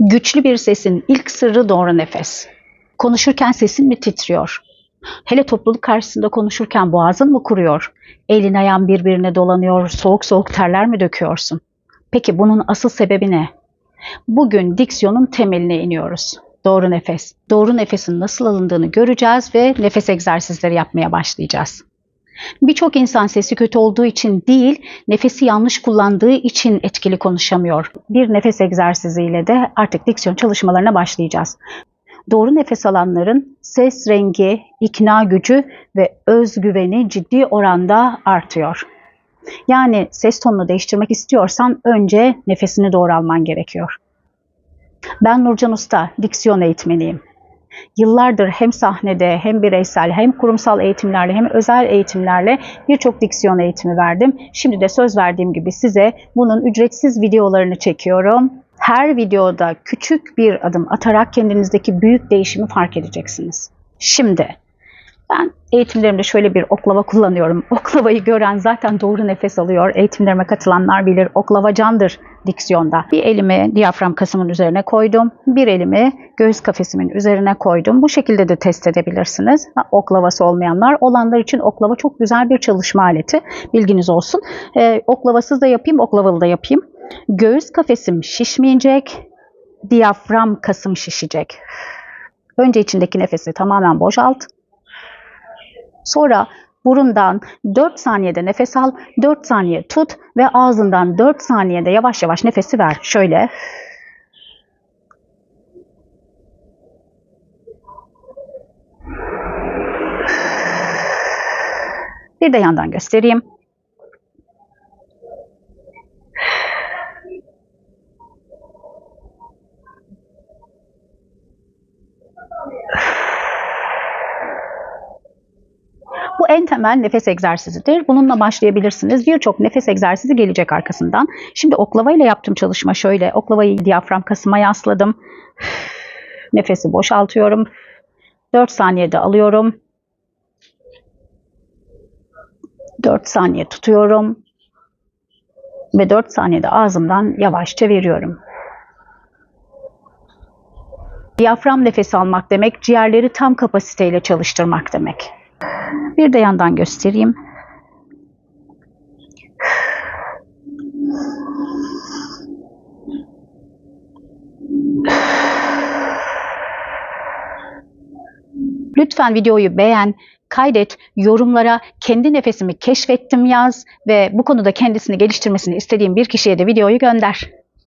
Güçlü bir sesin ilk sırrı doğru nefes. Konuşurken sesin mi titriyor? Hele topluluk karşısında konuşurken boğazın mı kuruyor? Elin ayağın birbirine dolanıyor, soğuk soğuk terler mi döküyorsun? Peki bunun asıl sebebi ne? Bugün diksiyonun temeline iniyoruz. Doğru nefes. Doğru nefesin nasıl alındığını göreceğiz ve nefes egzersizleri yapmaya başlayacağız. Birçok insan sesi kötü olduğu için değil, nefesi yanlış kullandığı için etkili konuşamıyor. Bir nefes egzersiziyle de artık diksiyon çalışmalarına başlayacağız. Doğru nefes alanların ses rengi, ikna gücü ve özgüveni ciddi oranda artıyor. Yani ses tonunu değiştirmek istiyorsan önce nefesini doğru alman gerekiyor. Ben Nurcan Usta, diksiyon eğitmeniyim. Yıllardır hem sahnede hem bireysel hem kurumsal eğitimlerle hem özel eğitimlerle birçok diksiyon eğitimi verdim. Şimdi de söz verdiğim gibi size bunun ücretsiz videolarını çekiyorum. Her videoda küçük bir adım atarak kendinizdeki büyük değişimi fark edeceksiniz. Şimdi ben eğitimlerimde şöyle bir oklava kullanıyorum. Oklavayı gören zaten doğru nefes alıyor. Eğitimlerime katılanlar bilir. Oklava candır diksiyonda. Bir elimi diyafram kasımın üzerine koydum. Bir elimi göğüs kafesimin üzerine koydum. Bu şekilde de test edebilirsiniz. Oklavası olmayanlar, olanlar için oklava çok güzel bir çalışma aleti. Bilginiz olsun. Ee, oklavasız da yapayım, oklavalı da yapayım. Göğüs kafesim şişmeyecek. Diyafram kasım şişecek. Önce içindeki nefesi tamamen boşalt. Sonra burundan 4 saniyede nefes al, 4 saniye tut ve ağzından 4 saniyede yavaş yavaş nefesi ver. Şöyle. Bir de yandan göstereyim. Bu en temel nefes egzersizidir. Bununla başlayabilirsiniz. Birçok nefes egzersizi gelecek arkasından. Şimdi oklava ile yaptığım çalışma şöyle. Oklavayı diyafram kasıma yasladım. Nefesi boşaltıyorum. 4 saniyede alıyorum. 4 saniye tutuyorum. Ve 4 saniyede ağzımdan yavaşça veriyorum. Diyafram nefesi almak demek, ciğerleri tam kapasiteyle çalıştırmak demek. Bir de yandan göstereyim. Lütfen videoyu beğen, kaydet, yorumlara kendi nefesimi keşfettim yaz ve bu konuda kendisini geliştirmesini istediğim bir kişiye de videoyu gönder.